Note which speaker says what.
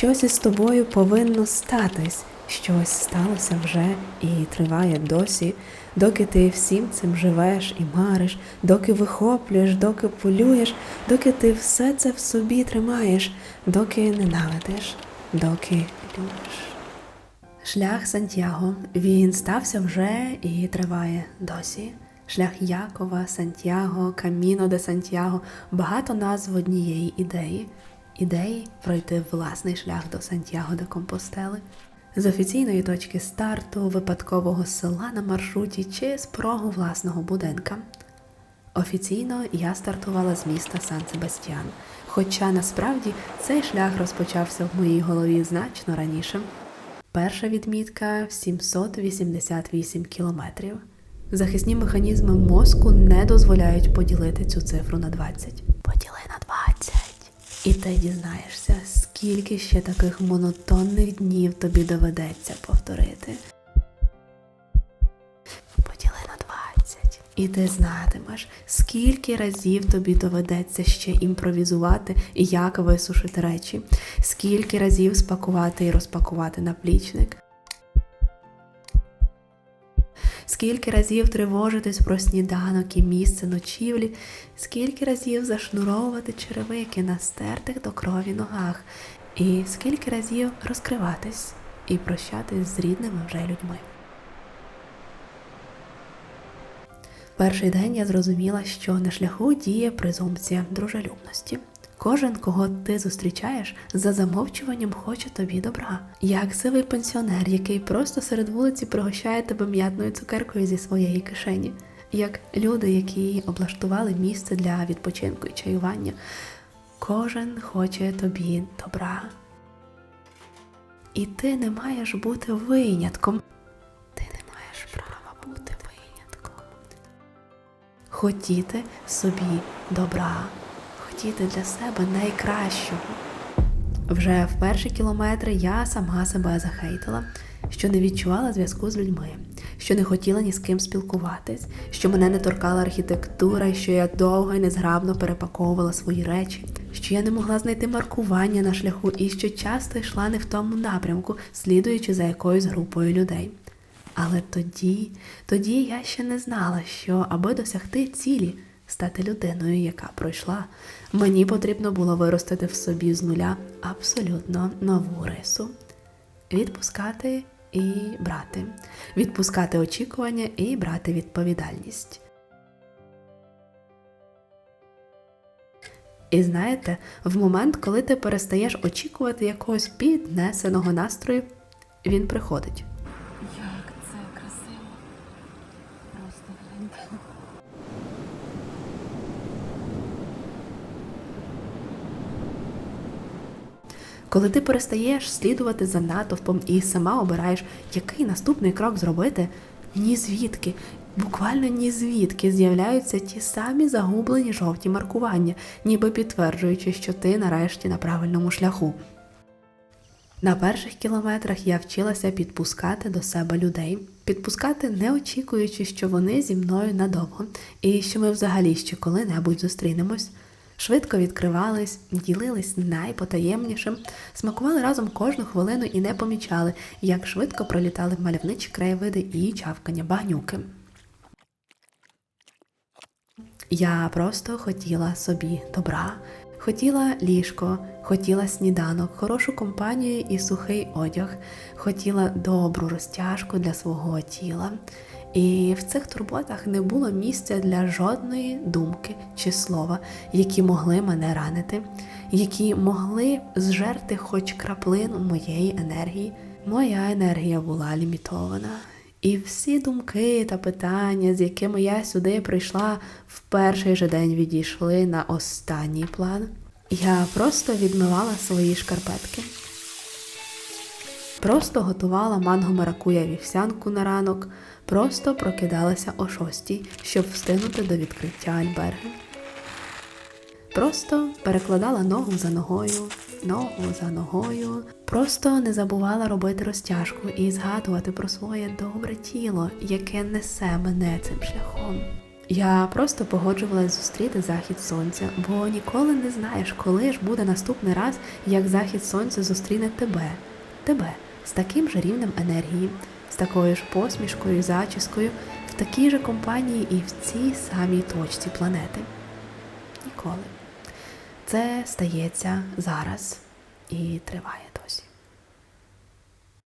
Speaker 1: Щось із тобою повинно статись, щось сталося вже і триває досі, доки ти всім цим живеш і мариш, доки вихоплюєш, доки полюєш, доки ти все це в собі тримаєш, доки ненавидиш, доки любиш. Шлях Сантьяго він стався вже і триває досі. Шлях Якова, Сантьяго, Каміно де Сантьяго багато назв однієї ідеї. Ідеї пройти власний шлях до Сантьяго де Компостели з офіційної точки старту, випадкового села на маршруті чи з порогу власного будинка. Офіційно я стартувала з міста Сан Себастьян, хоча насправді цей шлях розпочався в моїй голові значно раніше. Перша відмітка 788 кілометрів. Захисні механізми мозку не дозволяють поділити цю цифру на 20. Поділи на 20. І ти дізнаєшся, скільки ще таких монотонних днів тобі доведеться повторити. Поділи на 20. І ти знатимеш, скільки разів тобі доведеться ще імпровізувати, і як висушити речі, скільки разів спакувати і розпакувати наплічник. Скільки разів тривожитись про сніданок і місце ночівлі, скільки разів зашнуровувати черевики на стертих до крові ногах, і скільки разів розкриватись і прощатись з рідними вже людьми. Перший день я зрозуміла, що на шляху діє презумпція дружелюбності. Кожен, кого ти зустрічаєш, за замовчуванням хоче тобі добра, як сивий пенсіонер, який просто серед вулиці пригощає тебе м'ятною цукеркою зі своєї кишені, як люди, які облаштували місце для відпочинку і чаювання. Кожен хоче тобі добра. І ти не маєш бути винятком. Ти не маєш права бути винятком. Хотіти собі добра хотіти для себе найкращого. Вже в перші кілометри я сама себе захейтила, що не відчувала зв'язку з людьми, що не хотіла ні з ким спілкуватись, що мене не торкала архітектура, що я довго і незграбно перепаковувала свої речі, що я не могла знайти маркування на шляху і що часто йшла не в тому напрямку, слідуючи за якоюсь групою людей. Але тоді, тоді я ще не знала, що аби досягти цілі стати людиною, яка пройшла, мені потрібно було виростити в собі з нуля абсолютно нову рису, відпускати і брати, відпускати очікування і брати відповідальність. І знаєте, в момент, коли ти перестаєш очікувати якогось піднесеного настрою, він приходить.
Speaker 2: Як це красиво. Просто гляньте.
Speaker 1: Коли ти перестаєш слідувати за натовпом і сама обираєш, який наступний крок зробити, ні звідки, буквально ні звідки з'являються ті самі загублені жовті маркування, ніби підтверджуючи, що ти нарешті на правильному шляху. На перших кілометрах я вчилася підпускати до себе людей, підпускати, не очікуючи, що вони зі мною надовго, і що ми взагалі ще коли-небудь зустрінемось. Швидко відкривались, ділились найпотаємнішим, смакували разом кожну хвилину і не помічали, як швидко пролітали мальовничі краєвиди і чавкання багнюки. Я просто хотіла собі добра, хотіла ліжко, хотіла сніданок, хорошу компанію і сухий одяг, хотіла добру розтяжку для свого тіла. І в цих турботах не було місця для жодної думки чи слова, які могли мене ранити, які могли зжерти хоч краплину моєї енергії. Моя енергія була лімітована. І всі думки та питання, з якими я сюди прийшла, в перший же день відійшли на останній план. Я просто відмивала свої шкарпетки. Просто готувала манго маракуя вівсянку на ранок, просто прокидалася о шостій, щоб встигнути до відкриття альберги. Просто перекладала ногу за ногою, ногу за ногою, просто не забувала робити розтяжку і згадувати про своє добре тіло, яке несе мене цим шляхом. Я просто погоджувалась зустріти захід сонця, бо ніколи не знаєш, коли ж буде наступний раз, як захід сонця зустріне тебе, тебе з таким же рівнем енергії, з такою ж посмішкою зачіскою, в такій же компанії і в цій самій точці планети. Ніколи. Це стається зараз і триває